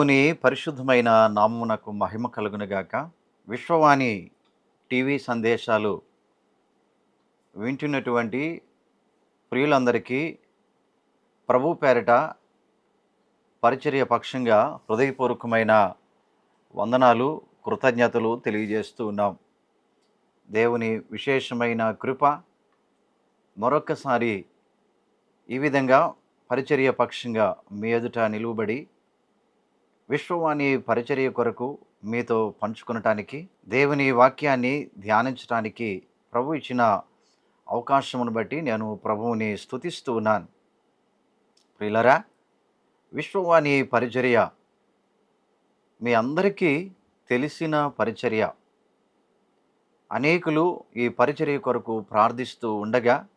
దేవుని పరిశుద్ధమైన నామమునకు మహిమ కలుగునుగాక విశ్వవాణి టీవీ సందేశాలు వింటున్నటువంటి ప్రియులందరికీ ప్రభు పేరిట పరిచర్య పక్షంగా హృదయపూర్వకమైన వందనాలు కృతజ్ఞతలు తెలియజేస్తూ ఉన్నాం. దేవుని విశేషమైన కృప మరొక్కసారి ఈ విధంగా పరిచర్య పక్షంగా మీ ఎదుట నిలువబడి విశ్వవాణి పరిచర్య కొరకు మీతో పంచుకొనటానికి దేవుని వాక్యాన్ని ధ్యానించడానికి ప్రభు ఇచ్చిన అవకాశమును బట్టి నేను ప్రభువుని స్తుతిస్తూ ఉన్నాను. ప్రియులరా విశ్వవాణి పరిచర్య మీ అందరికీ తెలిసిన పరిచర్య. అనేకులు ఈ పరిచర్య కొరకు ప్రార్థిస్తూ ఉండగా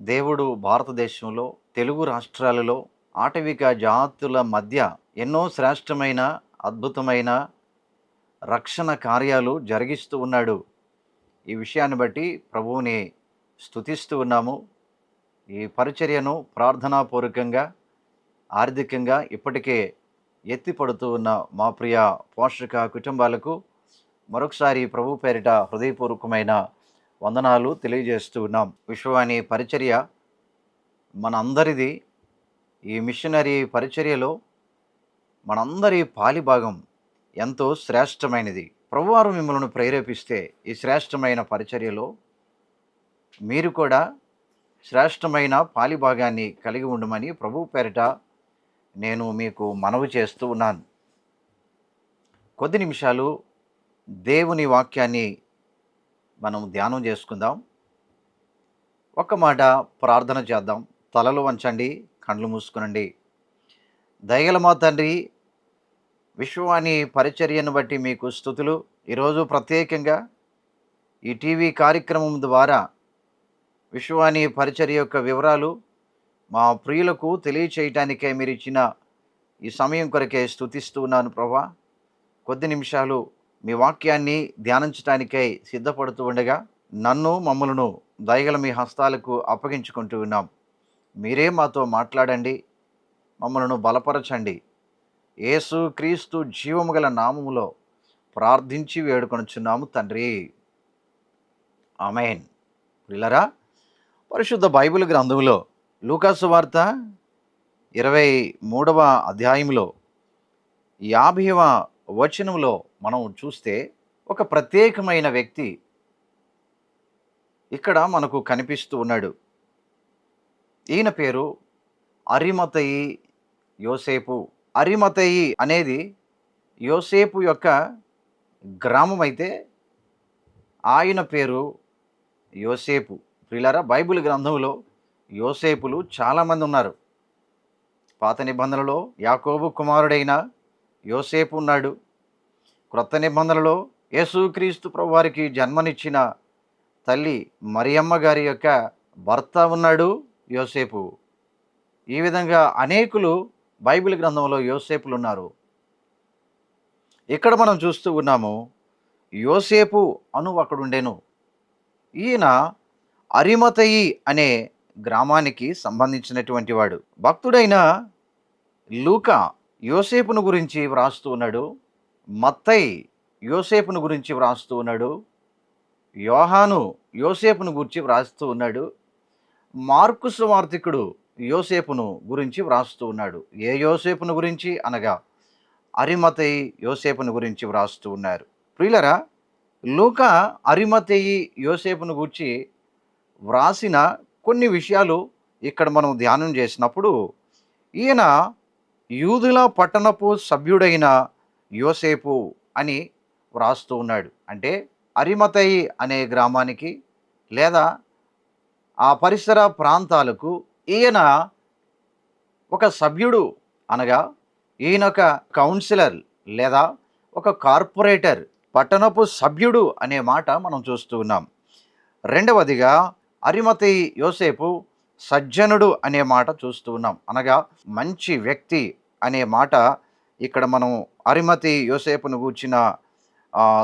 దేవుడు భారతదేశంలో తెలుగు రాష్ట్రాలలో ఆటవిక జాతుల మధ్య ఎన్నో శ్రేష్టమైన అద్భుతమైన రక్షణ కార్యాలు జరిగిస్తూ ఉన్నాడు. ఈ విషయాన్ని బట్టి ప్రభువుని స్తుతిస్తూ ఉన్నాము. ఈ పరిచర్యను ప్రార్థనాపూర్వకంగా ఆర్థికంగా ఇప్పటికే ఎత్తిపడుతూ ఉన్న మా ప్రియ పోషక కుటుంబాలకు మరొకసారి ప్రభు పేరిట హృదయపూర్వకమైన వందనాలు తెలియజేస్తూ ఉన్నాం. విశ్వవాణి పరిచర్య మన అందరిది ఈ మిషనరీ పరిచర్యలో మనందరి పాలిభాగం ఎంతో శ్రేష్టమైనది. ప్రభువారు మిమ్మల్ని ప్రేరేపిస్తే ఈ శ్రేష్టమైన పరిచర్యలో మీరు కూడా శ్రేష్టమైన పాలిభాగాన్ని కలిగి ఉండమని ప్రభు పేరిట నేను మీకు మనవి చేస్తూ ఉన్నాను. కొద్ది నిమిషాలు దేవుని వాక్యాన్ని మనం ధ్యానం చేసుకుందాం. ఒక మాట ప్రార్థన చేద్దాం. తలలు వంచండి. కండ్లు మూసుకునండి. దయగల మా తండ్రి విశ్వాని పరిచర్యను బట్టి మీకు స్థుతులు. ఈరోజు ప్రత్యేకంగా ఈ టీవీ కార్యక్రమం ద్వారా విశ్వవాణి పరిచర్య యొక్క వివరాలు మా ప్రియులకు తెలియచేయటానికే మీరు ఇచ్చిన ఈ సమయం కొరకే స్థుతిస్తూ ఉన్నాను ప్రభా. కొద్ది నిమిషాలు మీ వాక్యాన్ని ధ్యానించటానికై సిద్ధపడుతూ ఉండగా నన్ను మమ్మలను దయగల మీ హస్తాలకు అప్పగించుకుంటూ ఉన్నాం. మీరే మాతో మాట్లాడండి. మమ్మలను బలపరచండి. యేసు క్రీస్తు జీవము గల నామములో ప్రార్థించి వేడుకొనుచున్నాము తండ్రి. ఆమెన్. పిల్లరా పరిశుద్ధ బైబిల్ గ్రంథంలో లూకాసు వార్త ఇరవై మూడవ అధ్యాయంలో యాభైవ వచనంలో మనం చూస్తే ఒక ప్రత్యేకమైన వ్యక్తి ఇక్కడ మనకు కనిపిస్తూ ఉన్నాడు. ఈయన పేరు అరిమతయి యోసేపు. అరిమతయి అనేది యోసేపు యొక్క గ్రామం అయితే ఆయన పేరు యోసేపు. ప్రియులారా బైబిల్ గ్రంథంలో యోసేపులు చాలామంది ఉన్నారు. పాత నిబంధనలో యాకోబు కుమారుడైన యోసేపు ఉన్నాడు. క్రొత్త నిబంధనలో యేసుక్రీస్తు ప్రభువారికి జన్మనిచ్చిన తల్లి మరియమ్మ గారి యొక్క భర్త ఉన్నాడు. యోసేపు. ఈ విధంగా అనేకులు బైబిల్ గ్రంథంలో యోసేపులు ఉన్నారు ఇక్కడ మనం చూస్తూ ఉన్నాము యోసేపు అను ఒకడుండెను. ఈయన అరిమతయి అనే గ్రామానికి సంబంధించినటువంటి వాడు. భక్తుడైన లూకా యోసేపును గురించి వ్రాస్తూ ఉన్నాడు. మత్తై యోసేపును గురించి వ్రాస్తూ ఉన్నాడు. యోహాను యోసేపును గురించి వ్రాస్తూ ఉన్నాడు. మార్కు సువార్థికుడు యోసేపును గురించి వ్రాస్తూ ఉన్నాడు. ఏ యోసేపును గురించి? అనగా అరిమతయి యోసేపును గురించి వ్రాస్తూ ఉన్నారు. ప్రియులరా లూక అరిమతయి యోసేపును గురించి వ్రాసిన కొన్ని విషయాలు ఇక్కడ మనం ధ్యానం చేసినప్పుడు ఈయన యూదుల పట్టణపు సభ్యుడైన యోసేపు అని వ్రాస్తూ ఉన్నాడు. అంటే అరిమతయి అనే గ్రామానికి లేదా ఆ పరిసర ప్రాంతాలకు ఈయన ఒక సభ్యుడు అనగా ఈయన ఒక కౌన్సిలర్ లేదా ఒక కార్పొరేటర్ పట్టణపు సభ్యుడు అనే మాట మనం చూస్తూ ఉన్నాం. రెండవదిగా అరిమతి యోసేపు సజ్జనుడు అనే మాట చూస్తూ ఉన్నాం. అనగా మంచి వ్యక్తి అనే మాట ఇక్కడ మనం అరిమతి యోసేపును గూర్చిన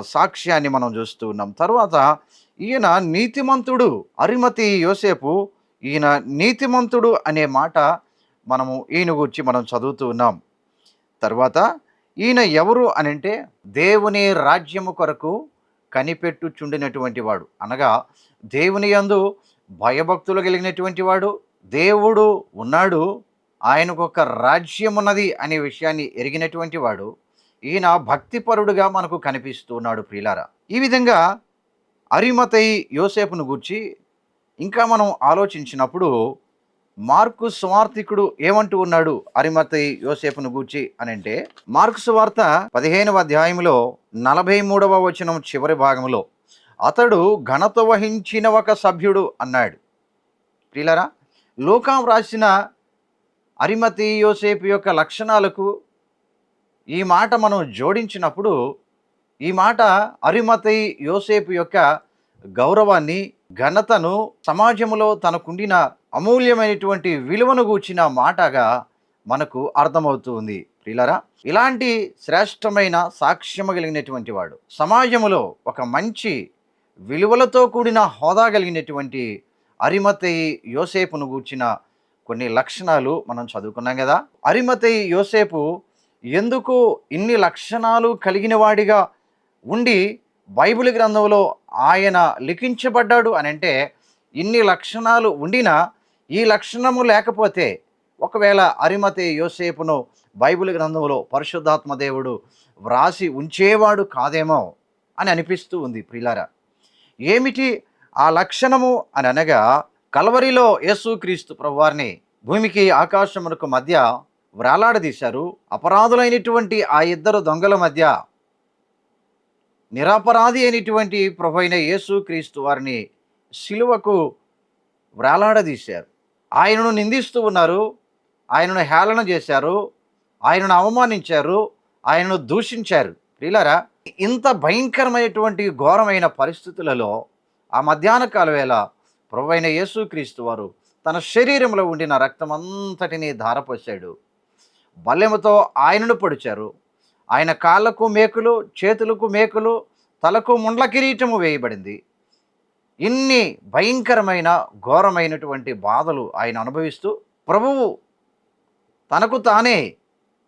సాక్ష్యాన్ని మనం చూస్తూ ఉన్నాం. తర్వాత ఈయన నీతిమంతుడు అరిమతి యోసేపు ఈయన నీతిమంతుడు అనే మాట మనము ఈయన గురించి మనం చదువుతూ ఉన్నాం. తర్వాత ఈయన ఎవరు అని అంటే దేవుని రాజ్యము కొరకు కనిపెట్టుచుండినటువంటి వాడు. అనగా దేవుని యందు భయభక్తులు కలిగినటువంటి వాడు దేవుడు ఉన్నాడు ఆయనకు ఒక రాజ్యం ఉన్నది అనే విషయాన్ని ఎరిగినటువంటి వాడు. ఈయన భక్తిపరుడుగా మనకు కనిపిస్తున్నాడు ప్రియులారా. ఈ విధంగా అరిమతై యోసేపును గూర్చి ఇంకా మనం ఆలోచించినప్పుడు మార్కు సువార్థికుడు ఏమంటూ ఉన్నాడు అరిమతై యోసేపును గూర్చి అని అంటే మార్కు సువార్త పదిహేనవ అధ్యాయంలో నలభై మూడవ వచనం చివరి భాగంలో అతడు ఘనత వహించిన ఒక సభ్యుడు అన్నాడు. ప్రియులరా లోకం రాసిన అరిమతి యోసేపు యొక్క లక్షణాలకు ఈ మాట మనం జోడించినప్పుడు ఈ మాట అరిమతై యోసేపు యొక్క గౌరవాన్ని ఘనతను సమాజంలో తనకుండిన అమూల్యమైనటువంటి విలువను గూర్చిన మాటగా మనకు అర్థమవుతుంది. ప్రియులరా ఇలాంటి శ్రేష్టమైన సాక్ష్యము కలిగినటువంటి వాడు సమాజములో ఒక మంచి విలువలతో కూడిన హోదా కలిగినటువంటి అరిమతయి యోసేపును గూర్చిన కొన్ని లక్షణాలు మనం చదువుకున్నాం కదా అరిమతయి యోసేపు ఎందుకు ఇన్ని లక్షణాలు కలిగిన వాడిగా ఉండి బైబిల్ గ్రంథంలో ఆయన లిఖించబడ్డాడు అని అంటే ఇన్ని లక్షణాలు ఉండినా ఈ లక్షణము లేకపోతే ఒకవేళ అరిమతే యోసేపును బైబిల్ గ్రంథంలో పరిశుద్ధాత్మ దేవుడు వ్రాసి ఉంచేవాడు కాదేమో అని అనిపిస్తూ ఉంది ప్రిలారా ఏమిటి ఆ లక్షణము అని అనగా కలవరిలో యేసుక్రీస్తు ప్రభువారిని భూమికి ఆకాశమునకు మధ్య వ్రాలాడదీశారు. అపరాధులైనటువంటి ఆ ఇద్దరు దొంగల మధ్య నిరపరాధి అయినటువంటి ప్రభు అయిన యేసుక్రీస్తు వారిని శిలువకు వ్రాలాడదీశారు. ఆయనను నిందిస్తూ ఉన్నారు. ఆయనను హేళన చేశారు. ఆయనను అవమానించారు. ఆయనను దూషించారు. ప్రియులారా ఇంత భయంకరమైనటువంటి ఘోరమైన పరిస్థితులలో ఆ మధ్యాహ్న కాలవేళ ప్రభు అయిన యేసుక్రీస్తు వారు తన శరీరంలో ఉండిన రక్తం ధారపోశాడు. బలెముతో ఆయనను పొడిచారు. ఆయన కాళ్ళకు మేకులు చేతులకు మేకులు తలకు ముండ్ల కిరీటము వేయబడింది. ఇన్ని భయంకరమైన ఘోరమైనటువంటి బాధలు ఆయన అనుభవిస్తూ ప్రభువు తనకు తానే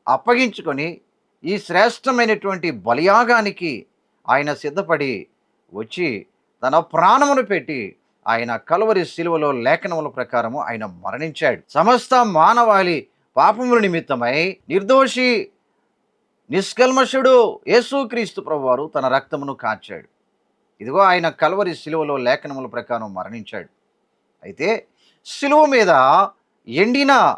అప్పగించుకొని ఈ శ్రేష్టమైనటువంటి బలియాగానికి ఆయన సిద్ధపడి వచ్చి తన ప్రాణమును పెట్టి ఆయన కలువరి శిలువలో లేఖనముల ప్రకారము ఆయన మరణించాడు. సమస్త మానవాళి పాపముల నిమిత్తమై నిర్దోషి నిష్కల్మషుడు యేసుక్రీస్తు ప్రభువారు తన రక్తమును కాచాడు. ఇదిగో ఆయన కలవరి శిలువలో లేఖనముల ప్రకారం మరణించాడు. అయితే శిలువ మీద ఎండిన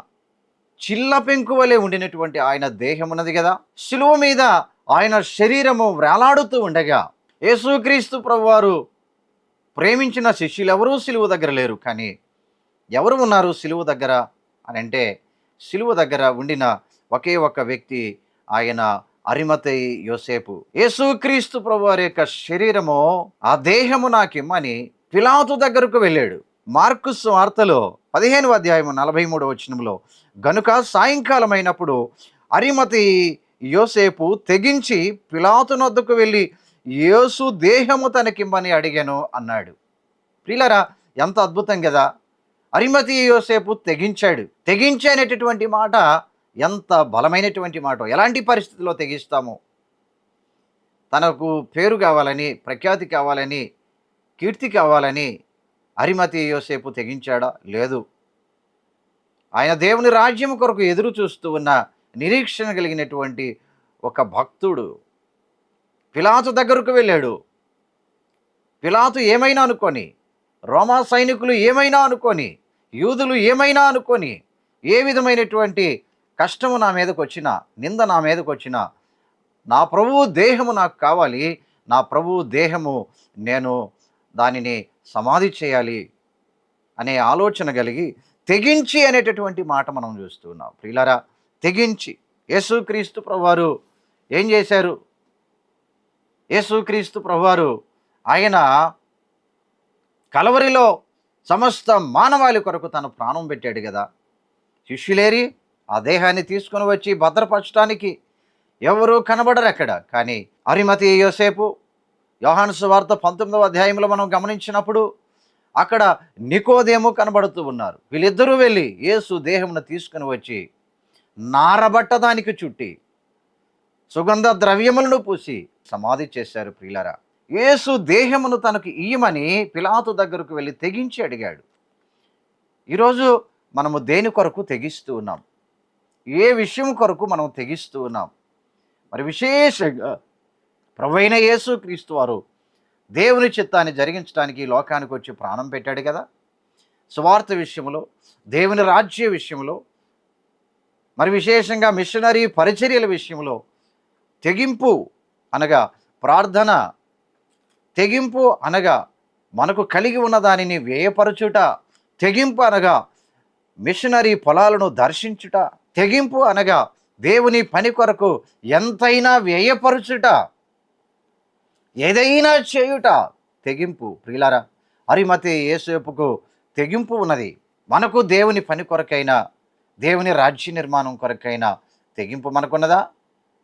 చిల్ల పెంకు వలె ఉండినటువంటి ఆయన దేహం ఉన్నది కదా. శిలువ మీద ఆయన శరీరము వేలాడుతూ ఉండగా యేసుక్రీస్తు ప్రభువారు ప్రేమించిన శిష్యులు ఎవరూ సిలువ దగ్గర లేరు. కానీ ఎవరు ఉన్నారు సిలువ దగ్గర? అని అంటే సిలువ దగ్గర ఉండిన ఒకే ఒక్క వ్యక్తి ఆయన అరిమతై యోసేపు. యేసుక్రీస్తు ప్రభు వారి యొక్క శరీరము ఆ దేహము నాకిమ్మని పిలాతు దగ్గరకు వెళ్ళాడు. మార్కుస్ వార్తలో పదిహేను అధ్యాయము నలభై మూడు వచనంలో గనుక సాయంకాలం అయినప్పుడు అరిమతి యోసేపు తెగించి పిలాతు నొద్దకు వెళ్ళి యేసు దేహము తనకిమ్మని అడిగాను అన్నాడు. ప్రిలరా ఎంత అద్భుతం కదా అరిమతి యోసేపు తెగించాడు. తెగించి అనేటటువంటి మాట ఎంత బలమైనటువంటి మాట ఎలాంటి పరిస్థితుల్లో తెగిస్తామో. తనకు పేరు కావాలని ప్రఖ్యాతి కావాలని కీర్తి కావాలని అరిమతి యోసేపు తెగించాడా? లేదు. ఆయన దేవుని రాజ్యం కొరకు ఎదురు చూస్తూ ఉన్న నిరీక్షణ కలిగినటువంటి ఒక భక్తుడు పిలాతు దగ్గరకు వెళ్ళాడు. పిలాతు ఏమైనా అనుకొని రోమా సైనికులు ఏమైనా అనుకొని యూదులు ఏమైనా అనుకొని ఏ విధమైనటువంటి కష్టము నా మీదకు వచ్చినా నింద నా మీదకి వచ్చినా నా ప్రభువు దేహము నాకు కావాలి నా ప్రభువు దేహము నేను దానిని సమాధి చేయాలి అనే ఆలోచన కలిగి తెగించి అనేటటువంటి మాట మనం చూస్తున్నాం ప్రియులారా తెగించి. యేసుక్రీస్తు ప్రభువారు ఏం చేశారు? యేసుక్రీస్తు ప్రభువారు ఆయన కలవరిలో సమస్త మానవాళి కొరకు తన ప్రాణం పెట్టాడు కదా. శిష్యులేరి ఆ దేహాన్ని తీసుకుని వచ్చి భద్రపరచడానికి ఎవరు కనబడరు అక్కడ. కానీ అరిమతి యోసేపు యోహాన్సు వార్త పంతొమ్మిదవ అధ్యాయంలో మనం గమనించినప్పుడు అక్కడ నికోదేము కనబడుతూ ఉన్నారు. వీళ్ళిద్దరూ వెళ్ళి యేసు దేహమును తీసుకుని వచ్చి నారబట్ట దానికి చుట్టి సుగంధ ద్రవ్యములను పూసి సమాధి చేశారు ప్రియులరా. యేసు దేహమును తనకు ఇయ్యమని పిలాతు దగ్గరకు వెళ్ళి తెగించి అడిగాడు. ఈరోజు మనము దేని కొరకు తెగిస్తూ ఉన్నాం? ఏ విషయం కొరకు మనం తెగిస్తూ ఉన్నాం? మరి విశేషంగా ప్రవైన యేసు క్రీస్తు వారు దేవుని చిత్తాన్ని జరిగించడానికి లోకానికి వచ్చి ప్రాణం పెట్టాడు కదా? స్వార్థ విషయంలో దేవుని రాజ్య విషయంలో మరి విశేషంగా మిషనరీ పరిచర్యల విషయంలో తెగింపు అనగా ప్రార్థన తెగింపు అనగా మనకు కలిగి ఉన్న దానిని వ్యయపరచుట తెగింపు అనగా మిషనరీ పొలాలను దర్శించుట తెగింపు అనగా దేవుని పని కొరకు ఎంతైనా వ్యయపరచుట ఏదైనా చేయుట తెగింపు. ప్రియులారా అరిమతి ఏసేపుకు తెగింపు ఉన్నది. మనకు దేవుని పని కొరకైనా దేవుని రాజ్య నిర్మాణం కొరకైనా తెగింపు మనకున్నదా?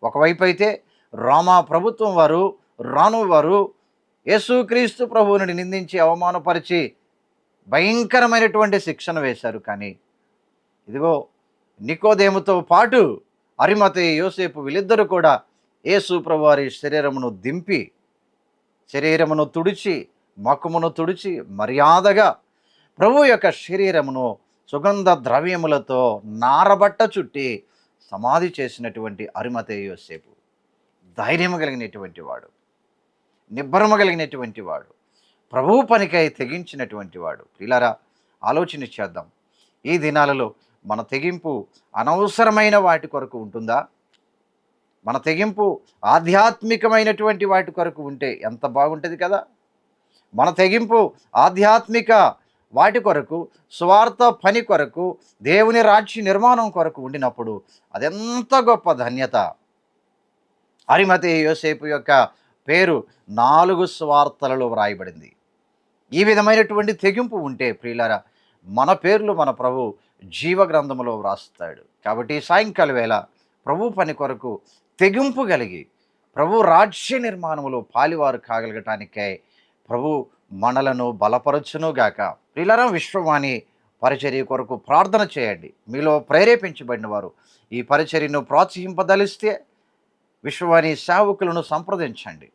ఒకవైపు అయితే రోమా ప్రభుత్వం వారు రాను వారు యేసుక్రీస్తు ప్రభువుని నిందించి అవమానపరిచి భయంకరమైనటువంటి శిక్షణ వేశారు. కానీ ఇదిగో నికోదేముతో పాటు అరిమత యోసేపు వీళ్ళిద్దరూ కూడా యేసు ప్రభువారి శరీరమును దింపి శరీరమును తుడిచి మక్కుమును తుడిచి మర్యాదగా ప్రభు యొక్క శరీరమును సుగంధ ద్రవ్యములతో నారబట్ట చుట్టి సమాధి చేసినటువంటి అరిమతే యోసేపు. ధైర్యము కలిగినటువంటి వాడు. నిబ్బరము కలిగినటువంటి వాడు ప్రభువు పనికై తెగించినటువంటి వాడు. పిల్లరా ఆలోచన చేద్దాం. ఈ దినాలలో మన తెగింపు అనవసరమైన వాటి కొరకు ఉంటుందా? మన తెగింపు ఆధ్యాత్మికమైనటువంటి వాటి కొరకు ఉంటే ఎంత బాగుంటుంది కదా? మన తెగింపు ఆధ్యాత్మిక వాటి కొరకు స్వార్థ పని కొరకు దేవుని రాజ్య నిర్మాణం కొరకు ఉండినప్పుడు అదెంత గొప్ప ధన్యత. అరిమతి యోసేపు యొక్క పేరు నాలుగు స్వార్థలలో వ్రాయబడింది. ఈ విధమైనటువంటి తెగింపు ఉంటే ప్రియులారా మన పేర్లు మన ప్రభు జీవ గ్రంథములో వ్రాస్తాడు. కాబట్టి సాయంకాల వేళ ప్రభు పని కొరకు తెగింపు కలిగి ప్రభు రాజ్య నిర్మాణములో పాలివారు కాగలగటానికై ప్రభు మనలను బలపరచునుగాక ప్రియులారా విశ్వవాణి పరిచర్య కొరకు ప్రార్థన చేయండి. మీలో ప్రేరేపించబడిన వారు ఈ పరిచర్యను ప్రోత్సహింపదలిస్తే విశ్వవాణి సేవకులను సంప్రదించండి.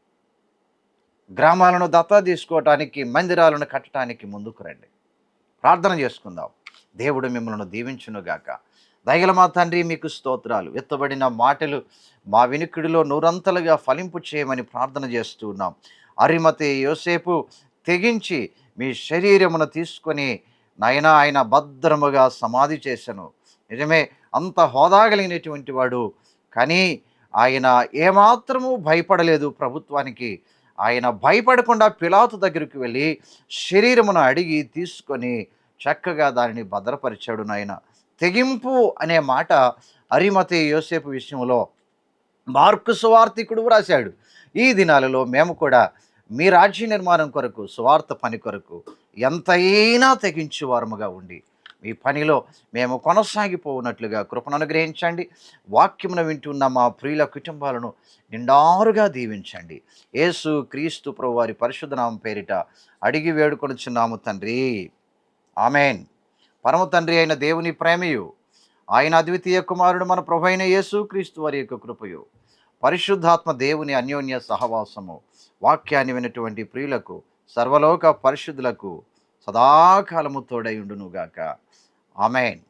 గ్రామాలను దత్తా తీసుకోవటానికి మందిరాలను కట్టడానికి ముందుకు రండి. ప్రార్థన చేసుకుందాం. దేవుడు మిమ్మల్ని దీవించునుగాక. దయగల మా తండ్రి మీకు స్తోత్రాలు. ఎత్తబడిన మాటలు మా వినికిడిలో నూరంతలుగా ఫలింపు చేయమని ప్రార్థన చేస్తూ ఉన్నాం. అరిమతి యోసేపు తెగించి మీ శరీరమును తీసుకొని నాయన ఆయన భద్రముగా సమాధి చేశాను. నిజమే అంత హోదా కలిగినటువంటి వాడు. కానీ ఆయన ఏమాత్రము భయపడలేదు ప్రభుత్వానికి. ఆయన భయపడకుండా పిలాతు దగ్గరికి వెళ్ళి శరీరమును అడిగి తీసుకొని చక్కగా దానిని భద్రపరిచాడు నాయన. తెగింపు అనే మాట అరిమతి యోసేపు విషయంలో మార్కు సువార్థికుడు వ్రాశాడు. ఈ దినాలలో మేము కూడా మీ రాజ్య నిర్మాణం కొరకు సువార్త పని కొరకు ఎంతైనా తెగించువారముగా ఉండి మీ పనిలో మేము కొనసాగిపోనట్లుగా కృపను అనుగ్రహించండి. వాక్యమును వింటున్న మా ప్రియుల కుటుంబాలను నిండారుగా దీవించండి. యేసు క్రీస్తు ప్రభు వారి పరిశుద్ధనామం పేరిట అడిగి వేడుకొనుచున్నాము తండ్రి. ఆమెన్. పరమ తండ్రి అయిన దేవుని ప్రేమయు ఆయన అద్వితీయ కుమారుడు మన ప్రభు అయిన యేసు క్రీస్తు వారి యొక్క కృపయు పరిశుద్ధాత్మ దేవుని అన్యోన్య సహవాసము వాక్యాన్ని వినటువంటి ప్రియులకు సర్వలోక పరిశుద్ధులకు సదాకాలము తోడై ఉండునుగాక. ఆమెన్.